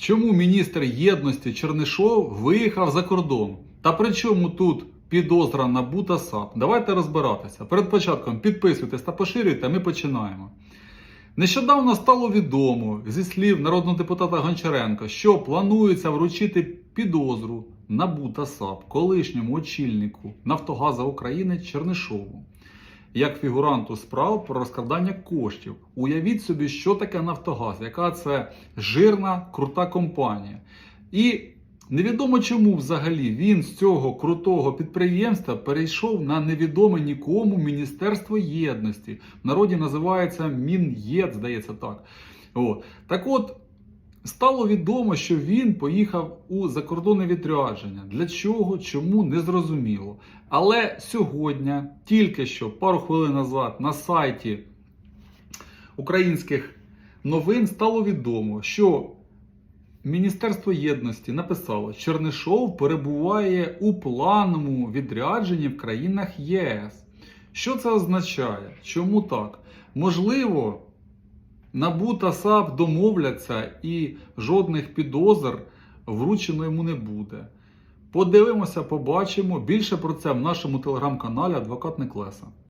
чому міністр єдності Чернишов виїхав за кордон? Та при чому тут підозра НАБУ та САП? Давайте розбиратися. Перед початком підписуйтесь та поширюйте, ми починаємо. Нещодавно стало відомо зі слів народного депутата Гончаренка, що планується вручити підозру НАБУ та САП колишньому очільнику Нафтогаза України Чернишову як фігуранту справ про розкрадання коштів. Уявіть собі, що таке Нафтогаз, яка це жирна, крута компанія. І невідомо чому взагалі він з цього крутого підприємства перейшов на невідоме нікому Міністерство єдності. В народі називається Мін'єд, здається так. От. Так от. Стало відомо, що він поїхав у закордонне відрядження. Для чого, чому не зрозуміло. Але сьогодні, тільки що пару хвилин назад, на сайті українських новин стало відомо, що Міністерство єдності написало, що Чернишов перебуває у плановому відрядженні в країнах ЄС. Що це означає? Чому так? Можливо, НАБУ та САП домовляться і жодних підозр вручено йому не буде. Подивимося, побачимо. Більше про це в нашому телеграм-каналі Адвокат Неклеса.